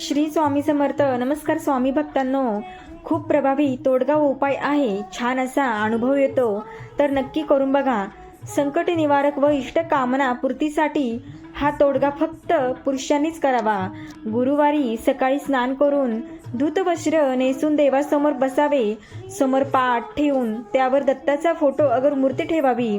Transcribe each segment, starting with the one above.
श्री स्वामी समर्थ. नमस्कार स्वामी भक्तांनो. खूप प्रभावी तोडगा उपाय आहे. छान असा अनुभव येतो. तर नक्की करून बघा. संकट निवारक व इष्ट कामना पूर्तीसाठी हा तोडगा फक्त पुरुषांनीच करावा. गुरुवारी सकाळी स्नान करून धूतवस्त्र नेसून देवासमोर बसावे. समोर पाठ ठेवून त्यावर दत्ताचा फोटो अगर मूर्ती ठेवावी.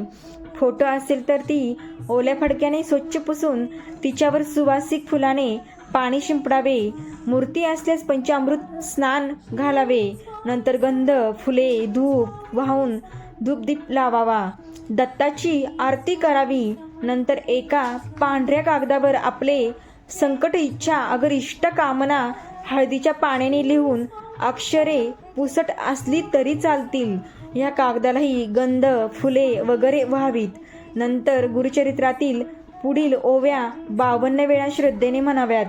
फोटो असेल तर ती ओल्या फडक्याने स्वच्छ पुसून तिच्यावर सुवासिक फुलाने पाणी शिंपडावे. मूर्ती असल्यास पंचामृत स्नान घालावे. नंतर गंध फुले धूप वाहून धूपदीप लावावा. दत्ताची आरती करावी. नंतर एका पांढऱ्या कागदावर आपले संकट इच्छा अगर इष्ट कामना हळदीच्या पाण्याने लिहून अक्षरे पुसट असली तरी चालतील. या कागदालाही गंध फुले वगैरे व्हावीत. नंतर गुरुचरित्रातील पुढील ओव्या बावन्न वेळा श्रद्धेने म्हणाव्यात.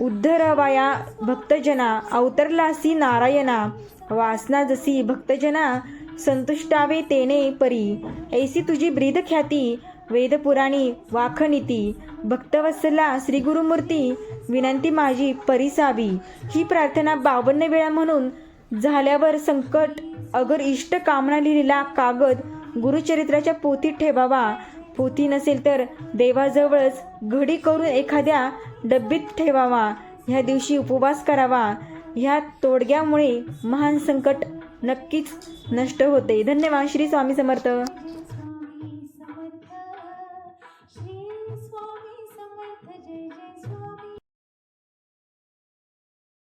उद्धरवाया भक्तजना अवतरलासी नारायणा वासना जसी भक्तजना संतुष्टावे तेने परी. ऐसी तुझी ब्रीद ख्याती वेदपुराणी वाखनीती. भक्तवत्सला श्री गुरुमूर्ती विनंती माझी परिसावी. ही प्रार्थना बावन्न वेळा म्हणून झाल्यावर संकट अगर इष्ट कामना लिहिलेला कागद गुरुचरित्राच्या पोथीत ठेवावा. पोथी नसेल तर देवाजवळच घडी करून एखाद्या डब्बीत ठेवावा. ह्या दिवशी उपवास करावा. ह्या तोडग्यामुळे महान संकट नक्कीच नष्ट होते. धन्यवाद. श्री स्वामी समर्थ.